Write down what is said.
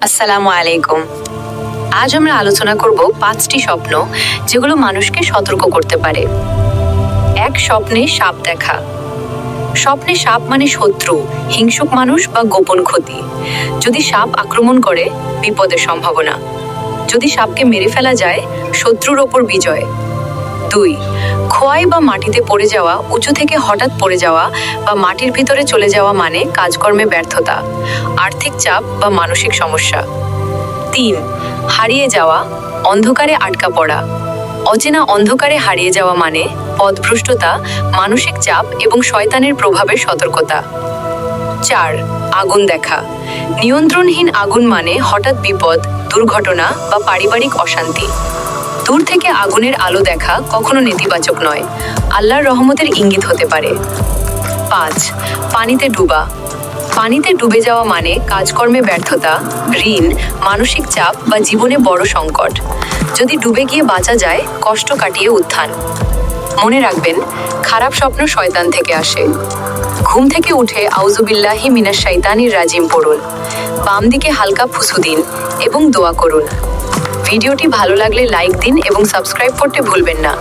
আসসালামু আলাইকুম। আজ আমরা আলোচনা করব পাঁচটি স্বপ্ন যেগুলো মানুষকে সতর্ক করতে পারে। এক, স্বপ্নে সাপ দেখা। স্বপ্নে সাপ মানে শত্রু, হিংসুক মানুষ বা গোপন ক্ষতি। যদি সাপ আক্রমণ করে, বিপদের সম্ভাবনা। যদি সাপকে মেরে ফেলা যায়, শত্রুর ওপর বিজয়। দুই, খোয়াই বা মাটিতে পড়ে যাওয়া, উঁচু থেকে হঠাৎ পড়ে যাওয়া বা মাটির ভিতরে চলে যাওয়া মানে কাজকর্মে ব্যর্থতা, আর্থিক চাপ বা মানসিক সমস্যা। তিন, হারিয়ে যাওয়া, অন্ধকারে আটকা পড়া। অচেনা অন্ধকারে হারিয়ে যাওয়া মানে পথভ্রষ্টতা, মানসিক চাপ এবং শয়তানের প্রভাবের সতর্কতা। চার, আগুন দেখা। নিয়ন্ত্রণহীন আগুন মানে হঠাৎ বিপদ, দুর্ঘটনা বা পারিবারিক অশান্তি। দূর থেকে আগুনের আলো দেখা কখনো নেতিবাচক নয়। আল্লাহর রহমতের ইঙ্গিত হতে পারে। পাঁচ, পানিতে ডুবা। পানিতে ডুবে যাওয়া মানে কাজকর্মে ব্যর্থতা, ঋণ, মানসিক চাপ বা জীবনে বড় সংকট। যদি ডুবে গিয়ে বাঁচা যায়, কষ্ট কাটিয়ে উত্থান। মনে রাখবেন, খারাপ স্বপ্ন শয়তান থেকে আসে। ঘুম থেকে উঠে আউজুবিল্লাহি মিনাশ শাইতানির রাজিম পড়ুন। বাম দিকে হালকা ফুসু দিন এবং দোয়া করুন। ভিডিওটি ভালো লাগলে লাইক দিন এবং সাবস্ক্রাইব করতে ভুলবেন না।